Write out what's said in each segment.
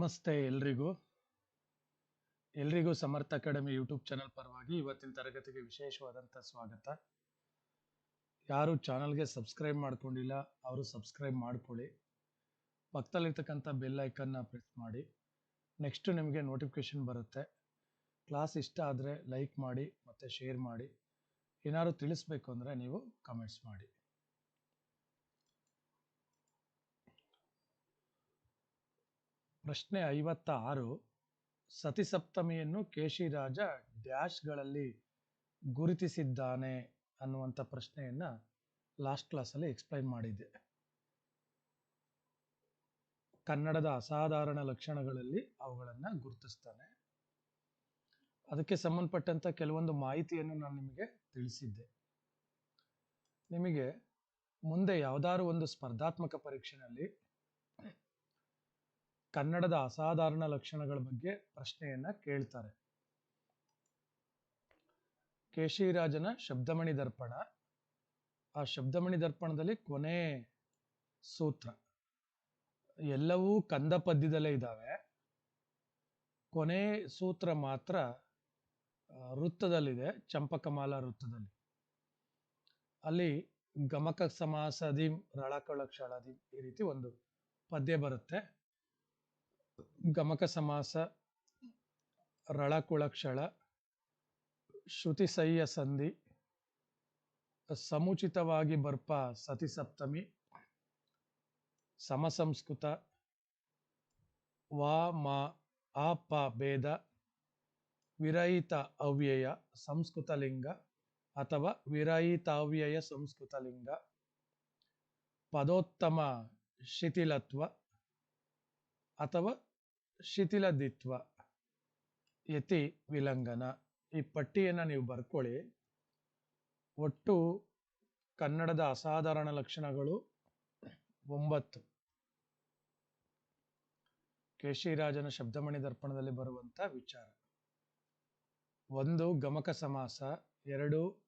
ನಮಸ್ತೆ ಎಲ್ರಿಗೂ. ಎಲ್ರಿಗೂ ಸಮರ್ಥ ಅಕಾಡೆಮಿ ಯೂಟ್ಯೂಬ್ ಚಾನಲ್ ಪರವಾಗಿ ಇವತ್ತಿನ ತರಗತಿಗೆ ವಿಶೇಷವಾದಂಥ ಸ್ವಾಗತ. ಯಾರು ಚಾನಲ್ಗೆ ಸಬ್ಸ್ಕ್ರೈಬ್ ಮಾಡ್ಕೊಂಡಿಲ್ಲ, ಅವರು ಸಬ್ಸ್ಕ್ರೈಬ್ ಮಾಡ್ಕೊಳ್ಳಿ. ಪಕ್ಕದಲ್ಲಿರ್ತಕ್ಕಂಥ ಬೆಲ್ ಐಕನ್ನ ಪ್ರೆಸ್ ಮಾಡಿ. ನೆಕ್ಸ್ಟ್ ನಿಮಗೆ ನೋಟಿಫಿಕೇಶನ್ ಬರುತ್ತೆ. ಕ್ಲಾಸ್ ಇಷ್ಟ ಆದರೆ ಲೈಕ್ ಮಾಡಿ ಮತ್ತು ಶೇರ್ ಮಾಡಿ. ಏನಾದ್ರು ತಿಳಿಸ್ಬೇಕು ಅಂದರೆ ನೀವು ಕಮೆಂಟ್ಸ್ ಮಾಡಿ. ಪ್ರಶ್ನೆ ಐವತ್ತ ಆರು ಸತಿಸಪ್ತಮಿಯನ್ನು ಕೇಶಿರಾಜ ಡ್ಯಾಶ್ಗಳಲ್ಲಿ ಗುರುತಿಸಿದ್ದಾನೆ ಅನ್ನುವಂಥ ಪ್ರಶ್ನೆಯನ್ನ ಲಾಸ್ಟ್ ಕ್ಲಾಸಲ್ಲಿ ಎಕ್ಸ್ಪ್ಲೈನ್ ಮಾಡಿದ್ದೆ. ಕನ್ನಡದ ಅಸಾಧಾರಣ ಲಕ್ಷಣಗಳಲ್ಲಿ ಅವುಗಳನ್ನು ಗುರುತಿಸ್ತಾನೆ. ಅದಕ್ಕೆ ಸಂಬಂಧಪಟ್ಟಂತ ಕೆಲವೊಂದು ಮಾಹಿತಿಯನ್ನು ನಾನು ನಿಮಗೆ ತಿಳಿಸಿದ್ದೆ. ನಿಮಗೆ ಮುಂದೆ ಯಾವ್ದಾದ್ರು ಒಂದು ಸ್ಪರ್ಧಾತ್ಮಕ ಪರೀಕ್ಷೆನಲ್ಲಿ ಕನ್ನಡದ ಅಸಾಧಾರಣ ಲಕ್ಷಣಗಳ ಬಗ್ಗೆ ಪ್ರಶ್ನೆಯನ್ನ ಕೇಳ್ತಾರೆ. ಕೇಶಿರಾಜನ ಶಬ್ದಮಣಿ ದರ್ಪಣ. ಆ ಶಬ್ದಮಣಿ ದರ್ಪಣದಲ್ಲಿ ಕೊನೆ ಸೂತ್ರ. ಎಲ್ಲವೂ ಕಂದ ಪದ್ಯದಲ್ಲೇ ಇದ್ದಾವೆ ಕೊನೆ ಸೂತ್ರ ಮಾತ್ರ ವೃತ್ತದಲ್ಲಿದೆ, ಚಂಪಕಮಾಲ ವೃತ್ತದಲ್ಲಿ. ಅಲ್ಲಿ ಗಮಕ ಸಮಾಸದಿಂ ರಳಕಳಕ್ಷಳದಿಂ ಈ ರೀತಿ ಒಂದು ಪದ್ಯ ಬರುತ್ತೆ. ಗಮಕ ಸಮಾಸ ರಳಕುಳಕ್ಷಳ ಶ್ರುತಿಸಯ್ಯ ಸಂಧಿ, ಸಮುಚಿತವಾಗಿ ಬರ್ಪ ಸತಿ ಸಪ್ತಮಿ ಸಮಸಂಸ್ಕೃತ ವಾ, ಮಾ, ಆ, ಪ, ಭೇದ, ವಿರಹಿತ ಅವ್ಯಯ ಸಂಸ್ಕೃತ ಲಿಂಗ ಅಥವಾ ವಿರಹಿತಾವ್ಯಯ ಸಂಸ್ಕೃತ ಲಿಂಗ, ಪದೋತ್ತಮ ಶಿಥಿಲತ್ವ ಅಥವಾ ಶಿಥಿಲದಿತ್ವ. ಯತಿ ವಿಲಂಗನ ಈ ಪಟ್ಟಿಯನ್ನು ನೀವು ಬರ್ಕೊಳ್ಳಿ. ಒಟ್ಟು ಕನ್ನಡದ ಅಸಾಧಾರಣ ಲಕ್ಷಣಗಳು ಒಂಬತ್ತು. ಕೇಶಿರಾಜನ ಶಬ್ದಮಣಿ ದರ್ಪಣದಲ್ಲಿ ಬರುವಂತ ವಿಚಾರ. ಒಂದು, ಗಮಕ ಸಮಾಸ. ಎರಡು,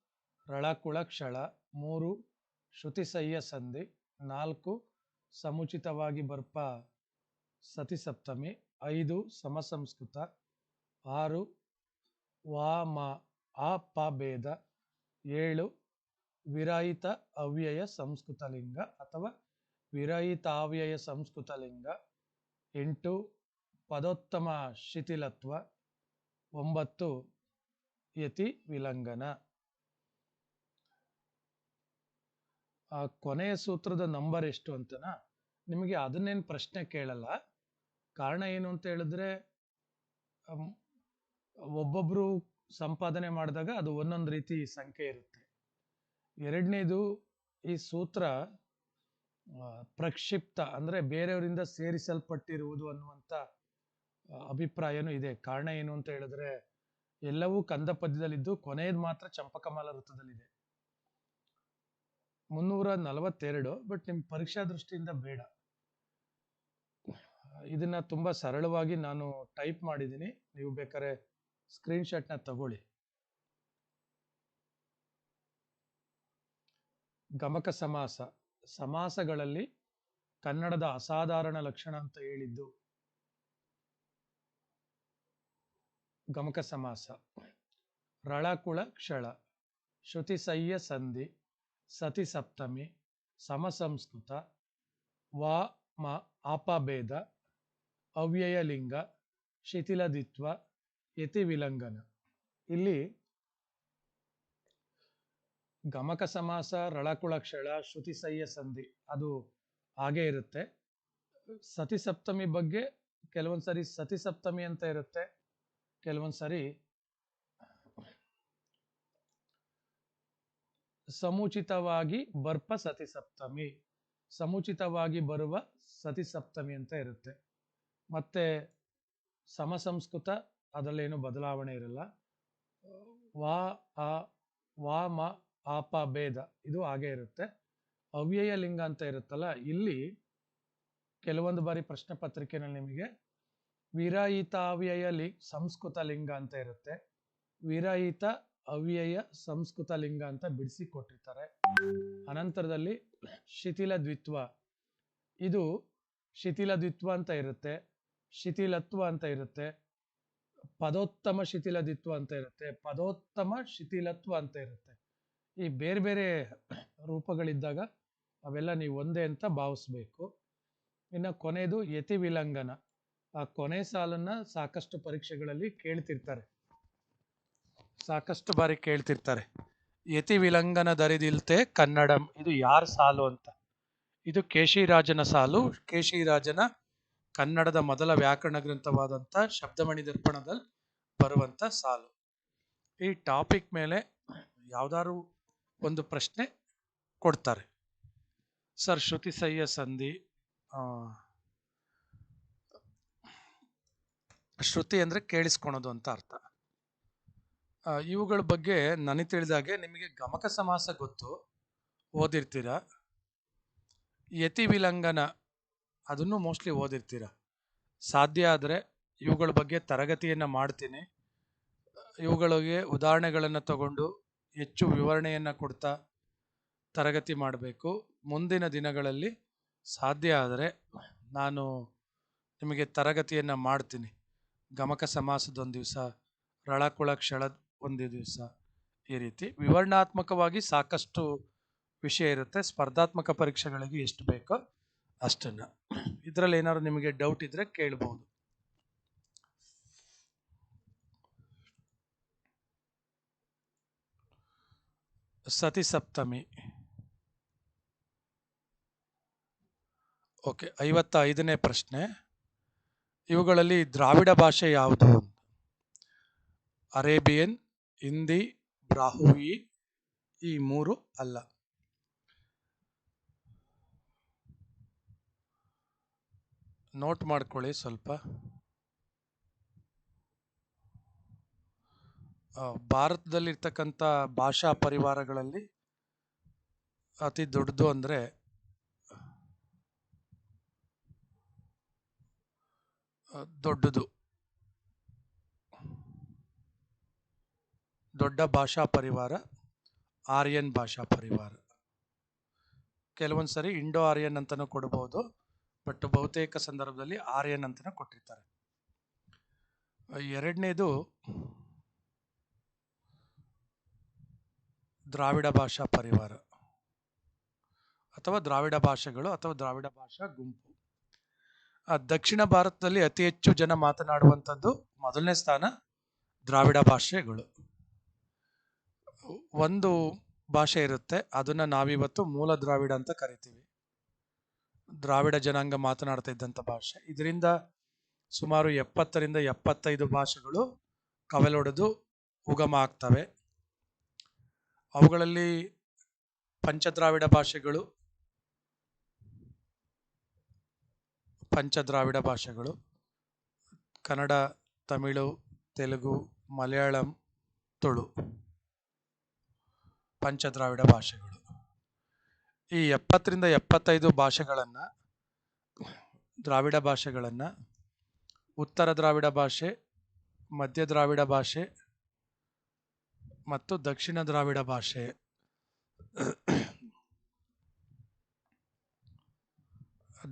ರಳಕುಳ ಕ್ಷಳ. ಮೂರು, ಶ್ರುತಿಸಯ್ಯ ಸಂಧಿ. ನಾಲ್ಕು, ಸಮುಚಿತವಾಗಿ ಬರ್ಪ. ಸತಿ ಸಪ್ತಮಿ, ಐದು ಸಮಸಂಸ್ಕೃತ, ಆರು ವಾಮ ಆ ಪ ಭೇದ ಏಳು ವಿರಹಿತ ಅವ್ಯಯ ಸಂಸ್ಕೃತ ಲಿಂಗ ಅಥವಾ ವಿರಹಿತಾವ್ಯಯ ಸಂಸ್ಕೃತ ಲಿಂಗ, ಎಂಟು ಪದೋತ್ತಮ ಶಿಥಿಲತ್ವ, ಒಂಬತ್ತು ಯತಿ ವಿಲಂಗನ ಆ ಕೊನೆಯ ಸೂತ್ರದ ನಂಬರ್ ಎಷ್ಟು ಅಂತನಾ? ನಿಮಗೆ ಅದನ್ನೇನು ಪ್ರಶ್ನೆ ಕೇಳಲ್ಲ. ಕಾರಣ ಏನು ಅಂತ ಹೇಳಿದ್ರೆ ಒಬ್ಬೊಬ್ಬರು ಸಂಪಾದನೆ ಮಾಡಿದಾಗ ಅದು ಒಂದೊಂದು ರೀತಿ ಸಂಖ್ಯೆ ಇರುತ್ತೆ. ಎರಡನೇದು ಈ ಸೂತ್ರ ಪ್ರಕ್ಷಿಪ್ತ ಅಂದ್ರೆ ಬೇರೆಯವರಿಂದ ಸೇರಿಸಲ್ಪಟ್ಟಿರುವುದು ಅನ್ನುವಂಥ ಅಭಿಪ್ರಾಯನೂ ಇದೆ. ಕಾರಣ ಏನು ಅಂತ ಹೇಳಿದ್ರೆ, ಎಲ್ಲವೂ ಕಂದ ಪದ್ಯದಲ್ಲಿದ್ದು ಕೊನೆಯದು ಮಾತ್ರ ಚಂಪಕಮಾಲ ವೃತ್ತದಲ್ಲಿದೆ. ಮುನ್ನೂರ ನಲವತ್ತೆರಡು, ಬಟ್ ನಿಮ್ ಪರೀಕ್ಷಾ ದೃಷ್ಟಿಯಿಂದ ಬೇಡ. ಇದನ್ನ ತುಂಬಾ ಸರಳವಾಗಿ ನಾನು ಟೈಪ್ ಮಾಡಿದ್ದೀನಿ. ನೀವು ಬೇಕಾದ್ರೆ ಸ್ಕ್ರೀನ್ನ ತಗೊಳ್ಳಿ. ಗಮಕ ಸಮಾಸ. ಸಮಾಸಗಳಲ್ಲಿ ಕನ್ನಡದ ಅಸಾಧಾರಣ ಲಕ್ಷಣ ಅಂತ ಹೇಳಿದ್ದು. ಗಮಕ ಸಮಾಸ. ರಳಕುಳ ಕ್ಷಳ. ಶ್ರುತಿಸಯ್ಯ ಸಂಧಿ. ಸತಿ ಸಪ್ತಮಿ. ಸಮಸಂಸ್ಕೃತ ವಾ ಮ ಆಪಭೇದ. ಅವ್ಯಯ ಲಿಂಗ ಶಿಥಿಲದಿತ್ವ ಯತಿವಿಲಂಗನ ಇಲ್ಲಿ ಗಮಕ ಸಮಾಸ, ರಳಕುಳಕ್ಷಳ, ಶ್ರುತಿಸಯ್ಯ ಸಂಧಿ, ಅದು ಹಾಗೆ ಇರುತ್ತೆ. ಸತಿ ಸಪ್ತಮಿ ಬಗ್ಗೆ ಕೆಲವೊಂದ್ಸರಿ ಸತಿ ಸಪ್ತಮಿ ಅಂತ ಇರುತ್ತೆ. ಕೆಲವೊಂದ್ ಸರಿ ಸಮುಚಿತವಾಗಿ ಬರ್ಪ ಸತಿ ಸಪ್ತಮಿ, ಸಮುಚಿತವಾಗಿ ಬರುವ ಸತಿ ಸಪ್ತಮಿ ಅಂತ ಇರುತ್ತೆ. ಮತ್ತೆ ಸಮಸಂಸ್ಕೃತ ಅದರಲ್ಲೇನು ಬದಲಾವಣೆ ಇರಲ್ಲ. ವಾ, ಆ, ವಾ, ಮ ಆಪ ಭೇದ ಇದು ಹಾಗೆ ಇರುತ್ತೆ. ಅವ್ಯಯ ಲಿಂಗ ಅಂತ ಇರುತ್ತಲ್ಲ, ಇಲ್ಲಿ ಕೆಲವೊಂದು ಬಾರಿ ಪ್ರಶ್ನೆ ಪತ್ರಿಕೆನಲ್ಲಿ ನಿಮಗೆ ವಿರಹಿತಾವ್ಯಯ ಲಿ, ಸಂಸ್ಕೃತ ಲಿಂಗ ಅಂತ ಇರುತ್ತೆ. ವಿರಹಿತ ಅವ್ಯಯ, ಸಂಸ್ಕೃತ ಲಿಂಗ ಅಂತ ಬಿಡಿಸಿ ಕೊಟ್ಟಿರ್ತಾರೆ ಅನಂತರದಲ್ಲಿ ಶಿಥಿಲ ದ್ವಿತ್ವ ಇದು ಶಿಥಿಲ ದ್ವಿತ್ವ ಅಂತ ಇರುತ್ತೆ. ಶಿಥಿಲತ್ವ ಅಂತ ಇರುತ್ತೆ. ಪದೋತ್ತಮ ಶಿಥಿಲದಿತ್ವ ಅಂತ ಇರುತ್ತೆ. ಪದೋತ್ತಮ ಶಿಥಿಲತ್ವ ಅಂತ ಇರುತ್ತೆ. ಈ ಬೇರೆ ಬೇರೆ ರೂಪಗಳಿದ್ದಾಗ ಅವೆಲ್ಲ ನೀವು ಒಂದೇ ಅಂತ ಭಾವಿಸ್ಬೇಕು. ಇನ್ನು ಕೊನೆಯದು ಯತಿ ವಿಲಂಗನ ಆ ಕೊನೆ ಸಾಲನ್ನ ಸಾಕಷ್ಟು ಪರೀಕ್ಷೆಗಳಲ್ಲಿ ಕೇಳ್ತಿರ್ತಾರೆ. ಸಾಕಷ್ಟು ಬಾರಿ ಕೇಳ್ತಿರ್ತಾರೆ. ಯತಿ ವಿಲಂಗನ ದರಿದಿಲ್ತೆ ಕನ್ನಡಂ. ಇದು ಯಾರ ಸಾಲು ಅಂತ? ಇದು ಕೇಶಿರಾಜನ ಸಾಲು. ಕೇಶಿರಾಜನ ಕನ್ನಡದ ಮೊದಲ ವ್ಯಾಕರಣ ಗ್ರಂಥವಾದಂಥ ಶಬ್ದಮಣಿ ದರ್ಪಣದಲ್ಲಿ ಬರುವಂಥ ಸಾಲು. ಈ ಟಾಪಿಕ್ ಮೇಲೆ ಯಾವ್ದಾದ್ರು ಒಂದು ಪ್ರಶ್ನೆ ಕೊಡ್ತಾರೆ. ಸರ್, ಶ್ರುತಿ ಸಯ್ಯ ಸಂಧಿ ಶ್ರುತಿ ಅಂದರೆ ಕೇಳಿಸ್ಕೊಳೋದು ಅಂತ ಅರ್ಥ. ಇವುಗಳ ಬಗ್ಗೆ ನನಗೆ ತಿಳಿದಾಗೆ ನಿಮಗೆ ಗಮಕ ಸಮಾಸ ಗೊತ್ತು. ಓದಿರ್ತೀರಾ? ಯತಿ ವಿಲಂಘನ ಅದನ್ನು ಮೋಸ್ಟ್ಲಿ ಓದಿರ್ತೀರ. ಸಾಧ್ಯ ಆದರೆ ಇವುಗಳ ಬಗ್ಗೆ ತರಗತಿಯನ್ನು ಮಾಡ್ತೀನಿ. ಇವುಗಳಿಗೆ ಉದಾಹರಣೆಗಳನ್ನು ತಗೊಂಡು ಹೆಚ್ಚು ವಿವರಣೆಯನ್ನು ಕೊಡ್ತಾ ತರಗತಿ ಮಾಡಬೇಕು. ಮುಂದಿನ ದಿನಗಳಲ್ಲಿ ಸಾಧ್ಯ ಆದರೆ ನಾನು ನಿಮಗೆ ತರಗತಿಯನ್ನು ಮಾಡ್ತೀನಿ. ಗಮಕ ಸಮಾಸದೊಂದು ದಿವಸ ರಳಕುಳ ಕ್ಷಳ ಒಂದು ದಿವಸ ಈ ರೀತಿ. ವಿವರಣಾತ್ಮಕವಾಗಿ ಸಾಕಷ್ಟು ವಿಷಯ ಇರುತ್ತೆ. ಸ್ಪರ್ಧಾತ್ಮಕ ಪರೀಕ್ಷೆಗಳಿಗೆ ಎಷ್ಟು ಬೇಕೋ ಅಷ್ಟನ್ನು. ಇದರಲ್ಲಿ ಏನಾದ್ರು ನಿಮಗೆ ಡೌಟ್ ಇದ್ರೆ ಕೇಳ್ಬೋದು. ಸತಿ ಸಪ್ತಮಿ. ಓಕೆ ಐವತ್ತ ಐದನೇ ಪ್ರಶ್ನೆ. ಇವುಗಳಲ್ಲಿ ದ್ರಾವಿಡ ಭಾಷೆ ಯಾವುದು ಅರೇಬಿಯನ್, ಹಿಂದಿ ಬ್ರಾಹುಯಿ ಈ ಮೂರು ಅಲ್ಲ. ನೋಟ್ ಮಾಡ್ಕೊಳ್ಳಿ ಸ್ವಲ್ಪ. ಭಾರತದಲ್ಲಿರ್ತಕ್ಕಂಥ ಭಾಷಾ ಪರಿವಾರಗಳಲ್ಲಿ ಅತಿ ದೊಡ್ಡದು ಅಂದರೆ ದೊಡ್ಡದು. ದೊಡ್ಡ ಭಾಷಾ ಪರಿವಾರ, ಆರ್ಯನ್ ಭಾಷಾ ಪರಿವಾರ. ಕೆಲವೊಂದು ಸರಿ ಇಂಡೋ ಆರ್ಯನ್ ಅಂತಲೂ ಕೊಡಬಹುದು ಬಟ್ ಬಹುತೇಕ ಸಂದರ್ಭದಲ್ಲಿ ಆರ್ಯನ್ ಅಂತಲೂ ಕೊಟ್ಟಿರ್ತಾರೆ. ಎರಡನೇದು ದ್ರಾವಿಡ ಭಾಷಾ ಪರಿವಾರ. ಅಥವಾ ದ್ರಾವಿಡ ಭಾಷೆಗಳು ಅಥವಾ ದ್ರಾವಿಡ ಭಾಷಾ ಗುಂಪು. ದಕ್ಷಿಣ ಭಾರತದಲ್ಲಿ ಅತಿ ಹೆಚ್ಚು ಜನ ಮಾತನಾಡುವಂಥದ್ದು ಮೊದಲನೇ ಸ್ಥಾನ ದ್ರಾವಿಡ ಭಾಷೆಗಳು. ಒಂದು ಭಾಷೆ ಇರುತ್ತೆ, ಅದನ್ನ ನಾವಿವತ್ತು ಮೂಲ ದ್ರಾವಿಡ ಅಂತ ಕರಿತೀವಿ. ದ್ರಾವಿಡ ಜನಾಂಗ ಮಾತನಾಡ್ತಾ ಇದ್ದಂಥ ಭಾಷೆ. ಇದರಿಂದ ಸುಮಾರು ಎಪ್ಪತ್ತರಿಂದ ಎಪ್ಪತ್ತೈದು ಭಾಷೆಗಳು ಕವಲೊಡೆದು ಉಗಮ ಆಗ್ತವೆ. ಅವುಗಳಲ್ಲಿ ಪಂಚದ್ರಾವಿಡ ಭಾಷೆಗಳು ಪಂಚದ್ರಾವಿಡ ಭಾಷೆಗಳು, ಕನ್ನಡ, ತಮಿಳು, ತೆಲುಗು, ಮಲಯಾಳಂ, ತುಳು, ಪಂಚದ್ರಾವಿಡ ಭಾಷೆಗಳು. ಈ ಎಪ್ಪತ್ತರಿಂದ ಎಪ್ಪತ್ತೈದು ಭಾಷೆಗಳನ್ನು, ದ್ರಾವಿಡ ಭಾಷೆಗಳನ್ನು, ಉತ್ತರ ದ್ರಾವಿಡ ಭಾಷೆ, ಮಧ್ಯ ದ್ರಾವಿಡ ಭಾಷೆ ಮತ್ತು ದಕ್ಷಿಣ ದ್ರಾವಿಡ ಭಾಷೆ.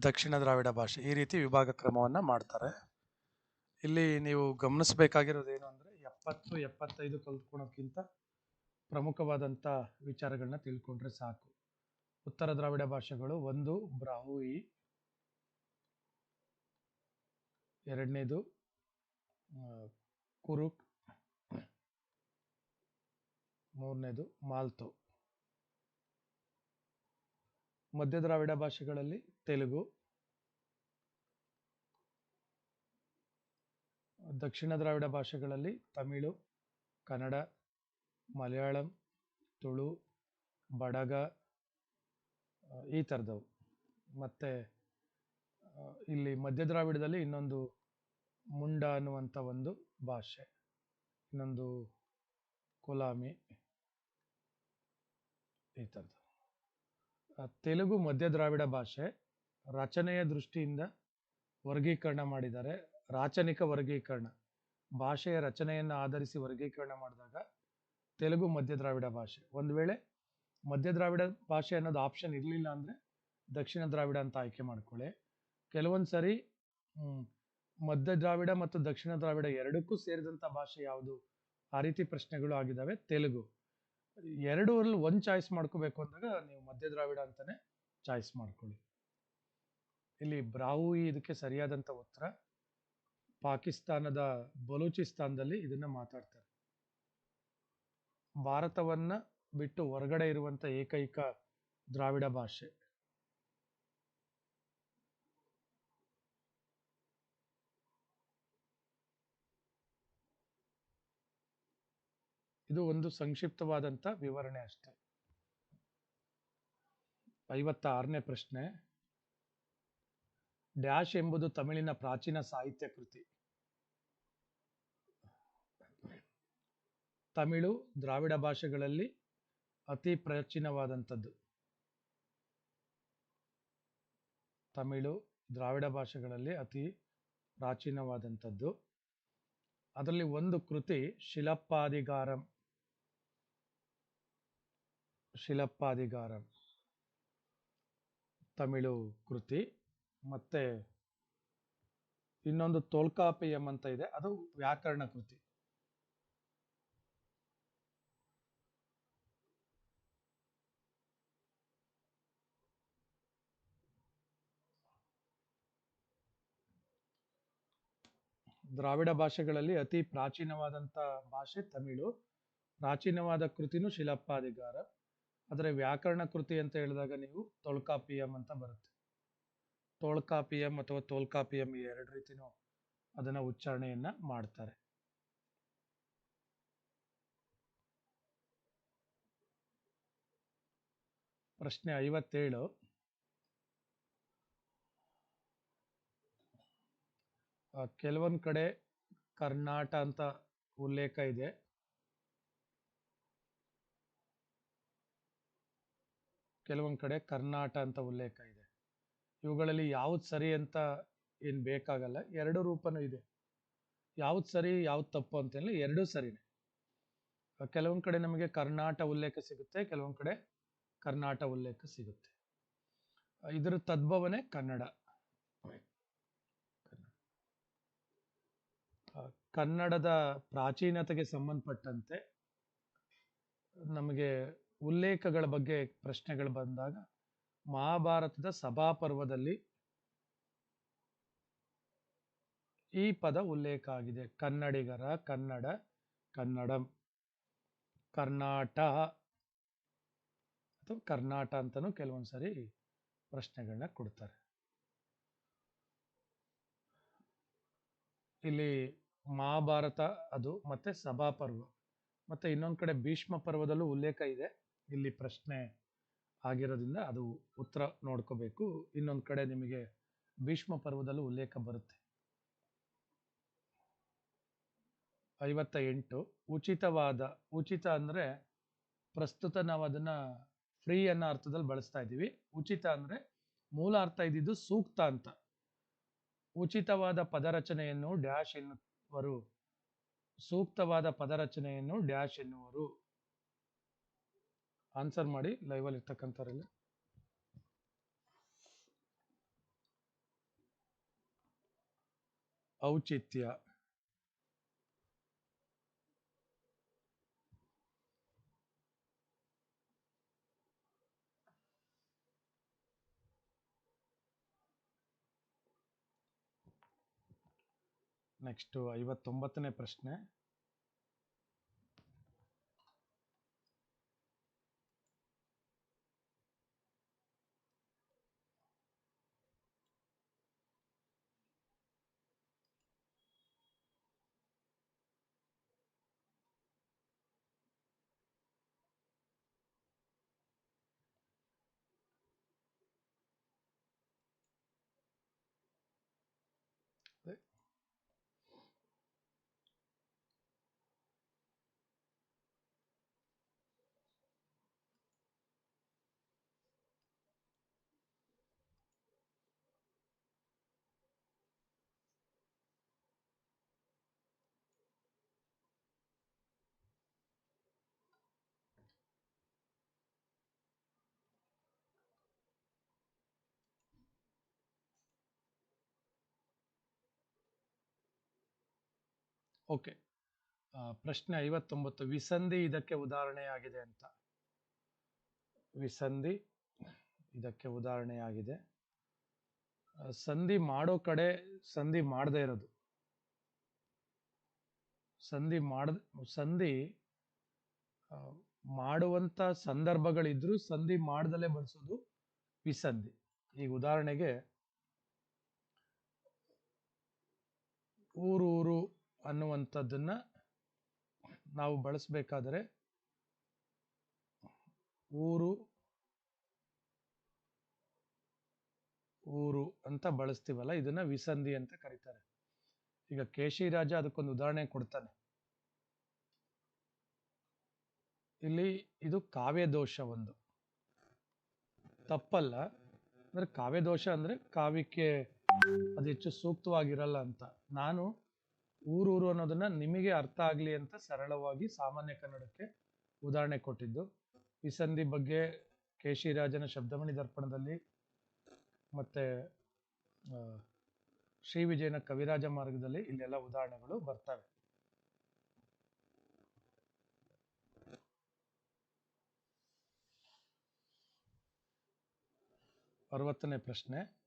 ದಕ್ಷಿಣ ದ್ರಾವಿಡ ಭಾಷೆ ಈ ರೀತಿ ವಿಭಾಗ ಕ್ರಮವನ್ನು ಮಾಡ್ತಾರೆ. ಇಲ್ಲಿ ನೀವು ಗಮನಿಸಬೇಕಾಗಿರೋದು ಏನು ಅಂದರೆ ಎಪ್ಪತ್ತು, ಎಪ್ಪತ್ತೈದು ಕಲ್ತ್ಕೊಳೋಕ್ಕಿಂತ ಪ್ರಮುಖವಾದಂಥ ವಿಚಾರಗಳನ್ನ ತಿಳ್ಕೊಂಡ್ರೆ ಸಾಕು. ಉತ್ತರ ದ್ರಾವಿಡ ಭಾಷೆಗಳು ಒಂದು ಬ್ರಾಹುಯಿ ಎರಡನೇದು ಕುರುಕ್. ಮೂರನೇದು, ಮಾಲ್ತು. ಮಧ್ಯ ದ್ರಾವಿಡ ಭಾಷೆಗಳಲ್ಲಿ ತೆಲುಗು. ದಕ್ಷಿಣ ದ್ರಾವಿಡ ಭಾಷೆಗಳಲ್ಲಿ ತಮಿಳು, ಕನ್ನಡ, ಮಲಯಾಳಂ, ತುಳು, ಬಡಗ. ಈ ಥರದವು. ಮತ್ತು ಇಲ್ಲಿ ಮಧ್ಯ ದ್ರಾವಿಡದಲ್ಲಿ ಇನ್ನೊಂದು ಮುಂಡ ಅನ್ನುವಂಥ ಒಂದು ಭಾಷೆ, ಇನ್ನೊಂದು ಕೊಲಾಮಿ ಈ ಥರದ್ದು. ತೆಲುಗು ಮಧ್ಯ ದ್ರಾವಿಡ ಭಾಷೆ ರಚನೆಯ ದೃಷ್ಟಿಯಿಂದ ವರ್ಗೀಕರಣ ಮಾಡಿದ್ದಾರೆ. ರಾಚನಿಕ ವರ್ಗೀಕರಣ, ಭಾಷೆಯ ರಚನೆಯನ್ನು ಆಧರಿಸಿ ವರ್ಗೀಕರಣ ಮಾಡಿದಾಗ ತೆಲುಗು ಮಧ್ಯ ದ್ರಾವಿಡ ಭಾಷೆ. ಒಂದು ವೇಳೆ ಮಧ್ಯ ದ್ರಾವಿಡ ಭಾಷೆ ಅನ್ನೋದು ಆಪ್ಷನ್ ಇರಲಿಲ್ಲ ಅಂದರೆ ದಕ್ಷಿಣ ದ್ರಾವಿಡ ಅಂತ ಆಯ್ಕೆ ಮಾಡ್ಕೊಳ್ಳಿ. ಕೆಲವೊಂದು ಸರಿ ಮಧ್ಯ ದ್ರಾವಿಡ ಮತ್ತು ದಕ್ಷಿಣ ದ್ರಾವಿಡ ಎರಡಕ್ಕೂ ಸೇರಿದಂಥ ಭಾಷೆ ಯಾವುದು? ಆ ರೀತಿ ಪ್ರಶ್ನೆಗಳು ಆಗಿದ್ದಾವೆ ತೆಲುಗು. ಎರಡರಲ್ಲಿ ಒಂದು ಚಾಯ್ಸ್ ಮಾಡ್ಕೋಬೇಕು ಅಂದಾಗ ನೀವು ಮಧ್ಯ ದ್ರಾವಿಡ ಅಂತಾನೆ ಚಾಯ್ಸ್ ಮಾಡ್ಕೊಳ್ಳಿ. ಇಲ್ಲಿ ಬ್ರಾಹುಯಿ ಇದಕ್ಕೆ ಸರಿಯಾದಂಥ ಉತ್ತರ. ಪಾಕಿಸ್ತಾನದ ಬಲೂಚಿಸ್ತಾನದಲ್ಲಿ ಇದನ್ನ ಮಾತಾಡ್ತಾರೆ. ಭಾರತವನ್ನ ಬಿಟ್ಟು ಹೊರಗಡೆ ಇರುವಂತ ಏಕೈಕ ದ್ರಾವಿಡ ಭಾಷೆ. ಇದು ಒಂದು ಸಂಕ್ಷಿಪ್ತವಾದಂಥ ವಿವರಣೆ ಅಷ್ಟೆ. ಐವತ್ತ ಆರನೇ ಪ್ರಶ್ನೆ. ಡ್ಯಾಶ್ ಎಂಬುದು ತಮಿಳಿನ ಪ್ರಾಚೀನ ಸಾಹಿತ್ಯ ಕೃತಿ. ತಮಿಳು ದ್ರಾವಿಡ ಭಾಷೆಗಳಲ್ಲಿ ಅತಿ ಪ್ರಾಚೀನವಾದಂಥದ್ದು. ತಮಿಳು, ದ್ರಾವಿಡ ಭಾಷೆಗಳಲ್ಲಿ ಅತಿ ಪ್ರಾಚೀನವಾದಂಥದ್ದು. ಅದರಲ್ಲಿ ಒಂದು ಕೃತಿ ಶಿಲಪ್ಪಾದಿಗಾರಂ ಶಿಲಪ್ಪಾದಿಗಾರಂ ತಮಿಳು ಕೃತಿ. ಮತ್ತೆ ಇನ್ನೊಂದು ತೋಲ್ಕಾಪಿಯಂ ಅಂತ ಇದೆ. ಅದು ವ್ಯಾಕರಣ ಕೃತಿ. ದ್ರಾವಿಡ ಭಾಷೆಗಳಲ್ಲಿ ಅತಿ ಪ್ರಾಚೀನವಾದಂಥ ಭಾಷೆ ತಮಿಳು. ಪ್ರಾಚೀನವಾದ ಕೃತಿನೂ ಶಿಲಪ್ಪಾದಿಗಾರ. ಆದರೆ ವ್ಯಾಕರಣ ಕೃತಿ ಅಂತ ಹೇಳಿದಾಗ ನೀವು ತೊಳ್ಕಾಪಿಯಂ ಅಂತ ಬರುತ್ತೆ. ತೋಳ್ಕಾಪಿಯಂ ಅಥವಾ ತೋಲ್ಕಾಪಿಯಂ ಈ ಎರಡು ರೀತಿನೂ ಅದನ್ನ ಉಚ್ಚಾರಣೆಯನ್ನ ಮಾಡ್ತಾರೆ. ಪ್ರಶ್ನೆ ಐವತ್ತೇಳು. ಕೆಲವೊಂದು ಕಡೆ ಕರ್ನಾಟ ಅಂತ ಉಲ್ಲೇಖ ಇದೆ. ಕೆಲವೊಂದು ಕಡೆ ಕರ್ನಾಟ ಅಂತ ಉಲ್ಲೇಖ ಇದೆ. ಇವುಗಳಲ್ಲಿ ಯಾವ್ದು ಸರಿ ಅಂತ ಏನು ಬೇಕಾಗಲ್ಲ, ಎರಡು ರೂಪನೂ ಇದೆ. ಯಾವ್ದು ಸರಿ, ಯಾವ್ದು ತಪ್ಪು ಅಂತ ಹೇಳಿ ಎರಡೂ ಸರಿನೇ. ಕೆಲವೊಂದು ಕಡೆ ನಮಗೆ ಕರ್ನಾಟ ಉಲ್ಲೇಖ ಸಿಗುತ್ತೆ, ಕೆಲವೊಂದು ಕಡೆ ಕರ್ನಾಟ ಉಲ್ಲೇಖ ಸಿಗುತ್ತೆ. ಇದರ ತದ್ಭವನೆ ಕನ್ನಡ. ಕನ್ನಡದ ಪ್ರಾಚೀನತೆಗೆ ಸಂಬಂಧಪಟ್ಟಂತೆ ನಮಗೆ ಉಲ್ಲೇಖಗಳ ಬಗ್ಗೆ ಪ್ರಶ್ನೆಗಳು ಬಂದಾಗ ಮಹಾಭಾರತದ ಸಭಾಪರ್ವದಲ್ಲಿ ಈ ಪದ ಉಲ್ಲೇಖ ಆಗಿದೆ. ಕನ್ನಡಿಗರ ಕನ್ನಡ, ಕನ್ನಡಂ, ಕರ್ನಾಟ ಅಥವಾ ಕರ್ನಾಟ ಅಂತಲೂ ಕೆಲವೊಂದ್ಸರಿ ಪ್ರಶ್ನೆಗಳನ್ನ ಕೊಡ್ತಾರೆ. ಇಲ್ಲಿ ಮಹಾಭಾರತ ಅದು, ಮತ್ತೆ ಸಭಾಪರ್ವ ಮತ್ತೆ ಇನ್ನೊಂದು ಕಡೆ ಭೀಷ್ಮ ಪರ್ವದಲ್ಲೂ ಉಲ್ಲೇಖ ಇದೆ. ಇಲ್ಲಿ ಪ್ರಶ್ನೆ ಆಗಿರೋದ್ರಿಂದ ಅದು ಉತ್ತರ ನೋಡ್ಕೋಬೇಕು. ಇನ್ನೊಂದು ಕಡೆ ನಿಮಗೆ ಭೀಷ್ಮ ಪರ್ವದಲ್ಲೂ ಉಲ್ಲೇಖ ಬರುತ್ತೆ. ಐವತ್ತ ಎಂಟು ಉಚಿತವಾದ, ಉಚಿತ ಅಂದರೆ ಪ್ರಸ್ತುತ ನಾವು ಅದನ್ನ ಫ್ರೀ ಅನ್ನೋ ಅರ್ಥದಲ್ಲಿ ಬಳಸ್ತಾ ಇದ್ದೀವಿ. ಉಚಿತ ಅಂದರೆ ಮೂಲ ಅರ್ಥ ಇದ್ದಿದ್ದು ಸೂಕ್ತ ಅಂತ. ಉಚಿತವಾದ ಪದರಚನೆಯನ್ನು ಡ್ಯಾಶ್ ಎನ್ನುವರು ಸೂಕ್ತವಾದ ಪದರಚನೆಯನ್ನು ಡ್ಯಾಶ್ ಎನ್ನುವರು. ಆನ್ಸರ್ ಮಾಡಿ ಲೈವಲ್ಲಿ ಇರ್ತಕ್ಕಂಥವ್ರೆಲ್ಲ. ಔಚಿತ್ಯ. ನೆಕ್ಸ್ಟ್ ಐವತ್ತೊಂಬತ್ತನೇ ಪ್ರಶ್ನೆ. ಓಕೆ. ಪ್ರಶ್ನೆ ಐವತ್ತೊಂಬತ್ತು, ವಿಸಂಧಿ ಇದಕ್ಕೆ ಉದಾಹರಣೆಯಾಗಿದೆ ಅಂತ. ವಿಸಂಧಿ ಇದಕ್ಕೆ ಉದಾಹರಣೆಯಾಗಿದೆ. ಸಂಧಿ ಮಾಡೋ ಕಡೆ ಸಂಧಿ ಮಾಡದೇ ಇರೋದು. ಸಂಧಿ ಮಾಡ ಸಂಧಿ ಮಾಡುವಂಥ ಸಂದರ್ಭಗಳಿದ್ರು ಸಂಧಿ ಮಾಡ್ದಲೇ ಬಳಸೋದು ವಿಸಂಧಿ. ಈಗ ಉದಾಹರಣೆಗೆ ಊರು ಊರು ಅನ್ನುವಂಥದ್ದನ್ನ ನಾವು ಬಳಸಬೇಕಾದರೆ ಊರು ಊರು ಅಂತ ಬಳಸ್ತೀವಲ್ಲ, ಇದನ್ನ ವಿಸಂಧಿ ಅಂತ ಕರೀತಾರೆ. ಈಗ ಕೇಶಿ ರಾಜ ಅದಕ್ಕೊಂದು ಉದಾಹರಣೆ ಕೊಡ್ತಾನೆ. ಇಲ್ಲಿ ಇದು ಕಾವ್ಯ ದೋಷ ಒಂದು. ತಪ್ಪಲ್ಲ, ಅಂದ್ರೆ ಕಾವ್ಯ ದೋಷ ಅಂದ್ರೆ ಕಾವ್ಯಕ್ಕೆ ಅದು ಹೆಚ್ಚು ಸೂಕ್ತವಾಗಿರಲ್ಲ ಅಂತ. ನಾನು ಊರೂರು ಅನ್ನೋದನ್ನ ನಿಮಗೆ ಅರ್ಥ ಆಗಲಿ ಅಂತ ಸರಳವಾಗಿ ಸಾಮಾನ್ಯ ಕನ್ನಡಕ್ಕೆ ಉದಾಹರಣೆ ಕೊಟ್ಟಿದ್ದು. ಈ ಸಂಧಿ ಬಗ್ಗೆ ಕೇಶಿರಾಜನ ಶಬ್ದಮಣಿ ದರ್ಪಣದಲ್ಲಿ ಮತ್ತೆ ಶ್ರೀ ವಿಜಯನ ಕವಿರಾಜ ಮಾರ್ಗದಲ್ಲಿ ಇಲ್ಲೆಲ್ಲ ಉದಾಹರಣೆಗಳು ಬರ್ತವೆ. ಅರವತ್ತನೇ ಪ್ರಶ್ನೆ.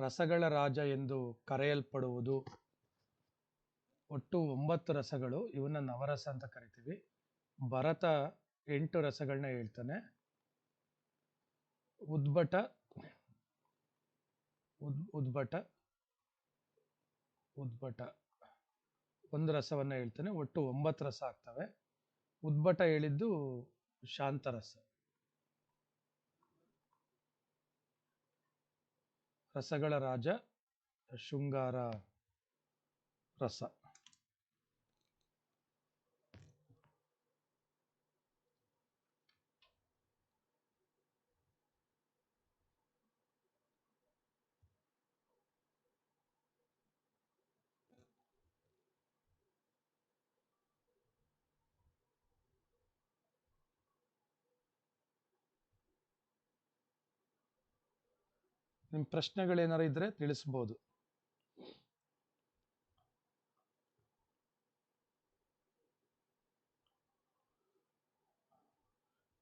ರಸಗಳ ರಾಜ ಎಂದು ಕರೆಯಲ್ಪಡುವುದು ಒಟ್ಟು ಒಂಬತ್ತು ರಸಗಳು ಇವನ್ನ ನವರಸ ಅಂತ ಕರಿತೀವಿ. ಭರತ ಎಂಟು ರಸಗಳನ್ನ ಹೇಳ್ತಾನೆ. ಉದ್ಭಟ, ಉದ್, ಉದ್ಭಟ ಉದ್ಭಟ. ಒಂದು ರಸವನ್ನ ಹೇಳ್ತಾನೆ, ಒಟ್ಟು ಒಂಬತ್ತು ರಸ ಆಗ್ತವೆ. ಉದ್ಭಟ ಹೇಳಿದ್ದು ಶಾಂತರಸ ರಸಗಳ ರಾಜ ಶೃಂಗಾರ ರಸ. ನಿಮ್ಮ ಪ್ರಶ್ನೆಗಳೇನಾರು ಇದ್ರೆ ತಿಳಿಸ್ಬೋದು.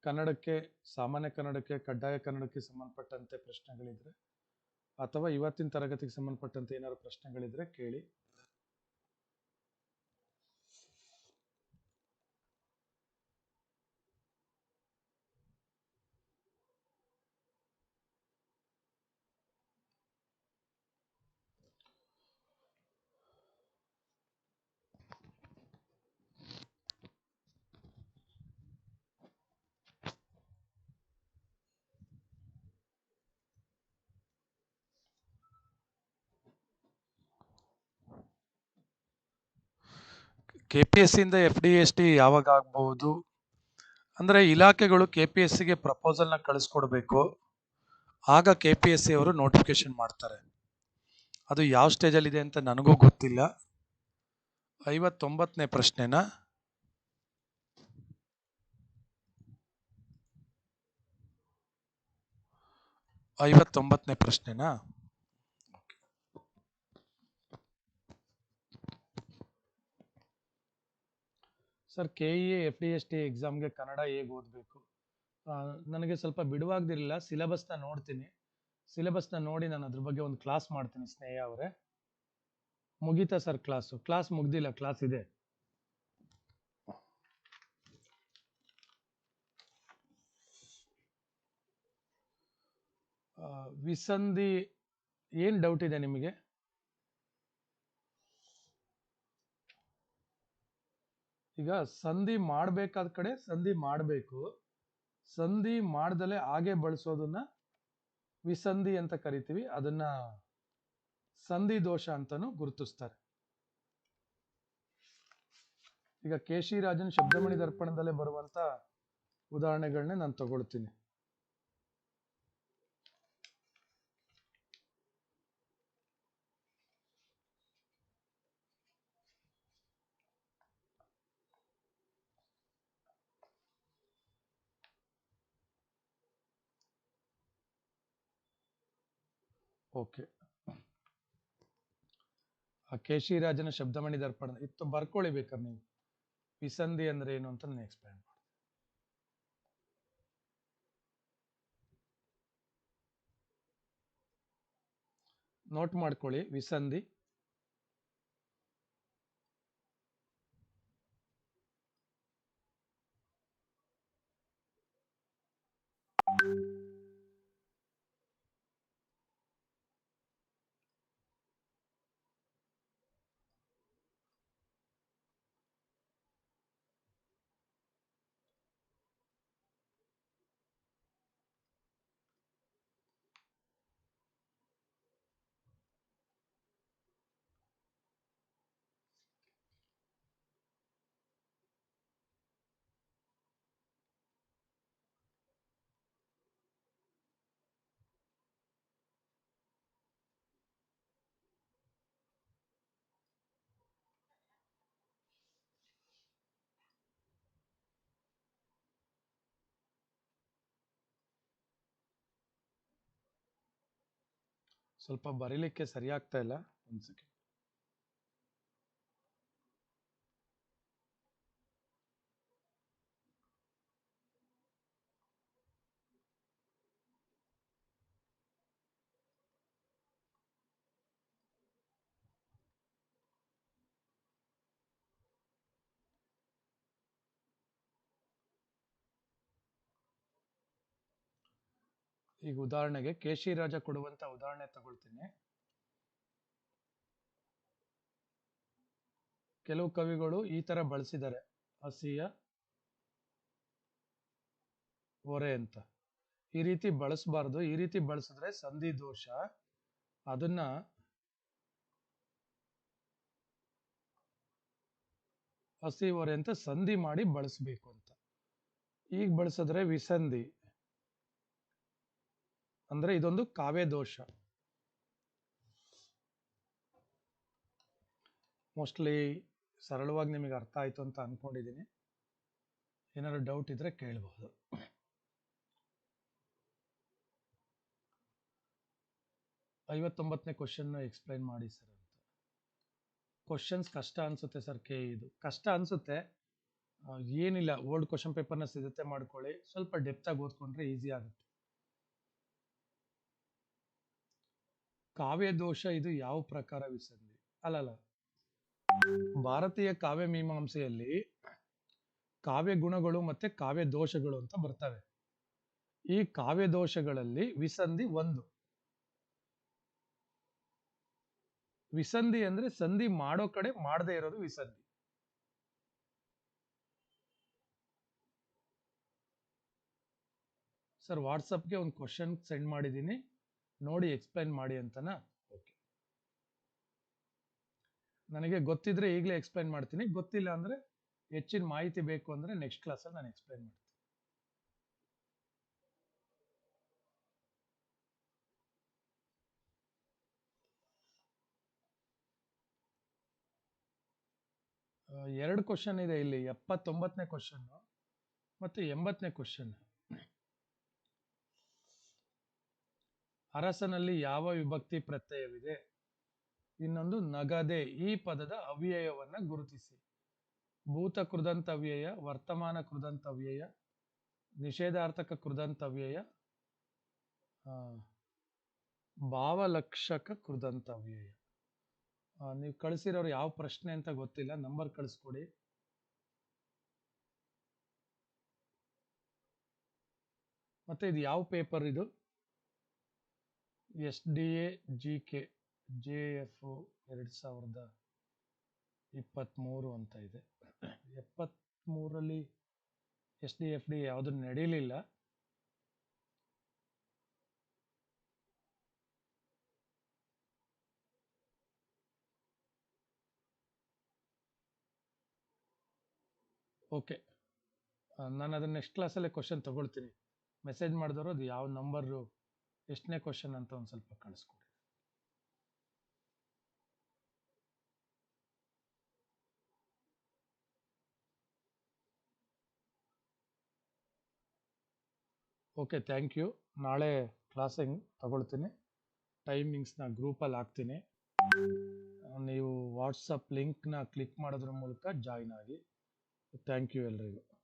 ಕನ್ನಡಕ್ಕೆ, ಸಾಮಾನ್ಯ ಕನ್ನಡಕ್ಕೆ, ಕಡ್ಡಾಯ ಕನ್ನಡಕ್ಕೆ ಸಂಬಂಧಪಟ್ಟಂತೆ ಪ್ರಶ್ನೆಗಳಿದ್ರೆ ಅಥವಾ ಇವತ್ತಿನ ತರಗತಿಗೆ ಸಂಬಂಧಪಟ್ಟಂತೆ ಏನಾದ್ರು ಪ್ರಶ್ನೆಗಳಿದ್ರೆ ಕೇಳಿ. ಕೆ ಪಿ ಎಸ್ ಸಿಯಿಂದ ಎಫ್ ಡಿ ಎಸ್ ಟಿ ಯಾವಾಗ ಆಗ್ಬಹುದು? ಅಂದ್ರೆ ಇಲಾಖೆಗಳು ಕೆ ಪಿ ಎಸ್ ಸಿಗೆ ಪ್ರಪೋಸಲ್ನ ಕಳಿಸ್ಕೊಡ್ಬೇಕು. ಆಗ ಕೆ ಪಿ ಎಸ್ ಸಿ ಅವರು ನೋಟಿಫಿಕೇಶನ್ ಮಾಡ್ತಾರೆ. ಅದು ಯಾವ ಸ್ಟೇಜಲ್ಲಿದೆ ಅಂತ ನನಗೂ ಗೊತ್ತಿಲ್ಲ. ಐವತ್ತೊಂಬತ್ತನೇ ಪ್ರಶ್ನೆನ? ಐವತ್ತೊಂಬತ್ತನೇ ಪ್ರಶ್ನೆನಾ? Sir K E F D S T ಎಕ್ಸಾಮ್ಗೆ ಕನ್ನಡ ಹೇಗೆ ಓದಬೇಕು? ನನಗೆ ಸ್ವಲ್ಪ ಬಿಡುವಾಗ್ದಿರಲಿಲ್ಲ ಸಿಲೆಬಸ್ನ ನೋಡ್ತೀನಿ. ಸಿಲೆಬಸ್ನ ನೋಡಿ ನಾನು ಅದ್ರ ಬಗ್ಗೆ ಒಂದು ಕ್ಲಾಸ್ ಮಾಡ್ತೀನಿ ಸ್ನೇಹ ಅವರೇ. ಮುಗೀತಾ ಸರ್ ಕ್ಲಾಸು ಕ್ಲಾಸ್ ಮುಗ್ದಿಲ್ಲ ಕ್ಲಾಸ್ ಇದೆ. ವಿಸಂಧಿ, ಏನು ಡೌಟ್ ಇದೆ ನಿಮಗೆ? ಈಗ ಸಂಧಿ ಮಾಡಬೇಕಾದ ಕಡೆ ಸಂಧಿ ಮಾಡಬೇಕು. ಸಂಧಿ ಮಾಡ್ದಲೆ ಹಾಗೆ ಬಳಸೋದನ್ನ ವಿಸಂಧಿ ಅಂತ ಕರಿತೀವಿ. ಅದನ್ನ ಸಂಧಿ ದೋಷ ಅಂತಾನು ಗುರುತಿಸ್ತಾರೆ. ಈಗ ಕೇಶಿರಾಜನ್ ಶಬ್ದಮಣಿ ದರ್ಪಣದಲ್ಲೇ ಬರುವಂತ ಉದಾಹರಣೆಗಳನ್ನೇ ನಾನು ತಗೊಳ್ತೀನಿ. ಓಕೆ. ಆ ಕೇಶಿರಾಜನ ಶಬ್ದಮಣಿ ದರ್ಪಣ ಇತ್ತು ಬರ್ಕೊಳ್ಳಿ ಬೇಕಾದ್ರೆ ನೀವು. ವಿಸಂಧಿ ಅಂದ್ರೆ ಏನು ಅಂತ ನಾನು ಎಕ್ಸ್ಪ್ಲೈನ್ ಮಾಡ್ತೀನಿ ನೋಟ್ ಮಾಡ್ಕೊಳ್ಳಿ, ವಿಸಂಧಿ. ಸ್ವಲ್ಪ ಬರೀಲಿಕ್ಕೆ ಸರಿಯಾಗ್ತಾ ಇಲ್ಲ. ಒಂದು ಸೆಕೆಂಡ್ ಈಗ ಉದಾಹರಣೆಗೆ ಕೇಶಿರಾಜ ಕೊಡುವಂತ ಉದಾಹರಣೆ ತಗೊಳ್ತೀನಿ. ಕೆಲವು ಕವಿಗಳು ಈ ತರ ಬಳಸಿದ್ದಾರೆ. ಹಸಿಯ, ಹೊರೆ ಅಂತ. ಈ ರೀತಿ ಬಳಸಬಾರ್ದು. ಈ ರೀತಿ ಬಳಸಿದ್ರೆ ಸಂಧಿ ದೋಷ. ಅದನ್ನ ಹಸಿ ಹೊರೆ ಅಂತ ಸಂಧಿ ಮಾಡಿ ಬಳಸಬೇಕು ಅಂತ. ಈಗ ಬಳಸಿದ್ರೆ ವಿಸಂಧಿ. ಅಂದ್ರೆ ಇದೊಂದು ಕಾವ್ಯ ದೋಷ. ಮೋಸ್ಟ್ಲಿ ಸರಳವಾಗಿ ನಿಮಗೆ ಅರ್ಥ ಆಯ್ತು ಅಂತ ಅನ್ಕೊಂಡಿದ್ದೀನಿ ಏನಾದ್ರು ಡೌಟ್ ಇದ್ರೆ ಕೇಳಬಹುದು ಐವತ್ತೊಂಬತ್ತನೇ ಕ್ವಶನ್ ಎಕ್ಸ್ಪ್ಲೈನ್ ಮಾಡಿ ಸರ್ ಅಂತ. ಕ್ವಶನ್ಸ್ ಕಷ್ಟ ಅನ್ಸುತ್ತೆ ಸರ್ ಕೆ ಇದು. ಕಷ್ಟ ಅನ್ಸುತ್ತೆ. ಏನಿಲ್ಲ ಓಲ್ಡ್ ಕ್ವಶನ್ ಪೇಪರ್ನ ಸಿದ್ಧತೆ ಮಾಡ್ಕೊಳ್ಳಿ. ಸ್ವಲ್ಪ ಡೆಪ್ತಾಗಿ ಓದ್ಕೊಂಡ್ರೆ ಈಸಿ ಆಗುತ್ತೆ. ಕಾವ್ಯ ದೋಷ ಇದು ಯಾವ ಪ್ರಕಾರ ವಿಸಂಧಿ ಅಲ್ಲಲ್ಲ. ಭಾರತೀಯ ಕಾವ್ಯ ಮೀಮಾಂಸೆಯಲ್ಲಿ ಕಾವ್ಯ ಗುಣಗಳು ಮತ್ತೆ ಕಾವ್ಯ ದೋಷಗಳು ಅಂತ ಬರ್ತವೆ. ಈ ಕಾವ್ಯ ದೋಷಗಳಲ್ಲಿ ವಿಸಂಧಿ ಒಂದು. ವಿಸಂಧಿ ಅಂದ್ರೆ ಸಂಧಿ ಮಾಡೋ ಕಡೆ ಮಾಡದೇ ಇರೋದು ವಿಸಂಧಿ. ಸರ್ ವಾಟ್ಸಪ್ಗೆ ಒಂದು ಕ್ವಶನ್ ಸೆಂಡ್ ಮಾಡಿದ್ದೀನಿ. ನೋಡಿ ಎಕ್ಸ್ಪ್ಲೈನ್ ಮಾಡಿ ಅಂತನಾ? ಓಕೆ ನನಗೆ ಗೊತ್ತಿದ್ರೆ ಈಗಲೇ ಎಕ್ಸ್ಪ್ಲೈನ್ ಮಾಡ್ತೀನಿ. ಗೊತ್ತಿಲ್ಲ ಅಂದ್ರೆ ಹೆಚ್ಚಿನ ಮಾಹಿತಿ ಬೇಕು ಅಂದ್ರೆ ನೆಕ್ಸ್ಟ್ ಕ್ಲಾಸಲ್ಲಿ ನಾನು ಎಕ್ಸ್ಪ್ಲೈನ್ ಮಾಡ್ತೀನಿ. ಎರಡು ಕ್ವಶನ್ ಇದೆ ಇಲ್ಲಿ. ಎಪ್ಪತ್ತೊಂಬತ್ತನೇ ಕ್ವಶನ್ ಮತ್ತು ಎಂಬತ್ತನೇ ಕ್ವಶನ್ ಅರಸನಲ್ಲಿ ಯಾವ ವಿಭಕ್ತಿ ಪ್ರತ್ಯಯವಿದೆ? ಇನ್ನೊಂದು, ನಗದೆ, ಈ ಪದದ ಅವ್ಯಯವನ್ನ ಗುರುತಿಸಿ. ಭೂತ ಕೃದಂತವ್ಯಯ ವರ್ತಮಾನ ಕೃದಂತವ್ಯಯ, ನಿಷೇಧಾರ್ಥಕ ಕೃದಂತವ್ಯಯ ಭಾವಲಕ್ಷಕ ಕೃದಂತವ್ಯಯ. ನೀವು ಕಳಿಸಿರೋರು ಯಾವ ಪ್ರಶ್ನೆ ಅಂತ ಗೊತ್ತಿಲ್ಲ, ನಂಬರ್ ಕಳಿಸ್ಕೊಡಿ. ಮತ್ತೆ ಇದು ಯಾವ ಪೇಪರ್ ಇದು? S D A, G K, J F ಎರಡು ಸಾವಿರದ ಇಪ್ಪತ್ತ್ಮೂರು ಅಂತ ಇದೆ. ಎಪ್ಪತ್ತ್ಮೂರರಲ್ಲಿ ಎಸ್ ಡಿ ಎಫ್ ಡಿ ಯಾವುದು ನಡೀಲಿಲ್ಲ. ಓಕೆ. ನಾನು ಅದನ್ನ ನೆಕ್ಸ್ಟ್ ಕ್ಲಾಸಲ್ಲೇ ಕ್ವಶನ್ ತಗೊಳ್ತೀನಿ. ಮೆಸೇಜ್ ಮಾಡಿದವರು ಅದು ಯಾವ ನಂಬರು ಎಷ್ಟನೇ ಕ್ವಶನ್ ಅಂತ ಒಂದು ಸ್ವಲ್ಪ ಕಳಿಸ್ಕೊಡಿ. ಓಕೆ ಥ್ಯಾಂಕ್ ಯು ನಾಳೆ ಕ್ಲಾಸಿಂಗ್ ತಗೊಳ್ತೀನಿ? ಟೈಮಿಂಗ್ಸ್ನ ಗ್ರೂಪಲ್ಲಿ ಹಾಕ್ತೀನಿ. ನೀವು ವಾಟ್ಸಪ್ ಲಿಂಕ್ನ ಕ್ಲಿಕ್ ಮಾಡೋದ್ರ ಮೂಲಕ ಜಾಯ್ನ್ ಆಗಿ. ಥ್ಯಾಂಕ್ ಯು ಎಲ್ರಿಗೂ.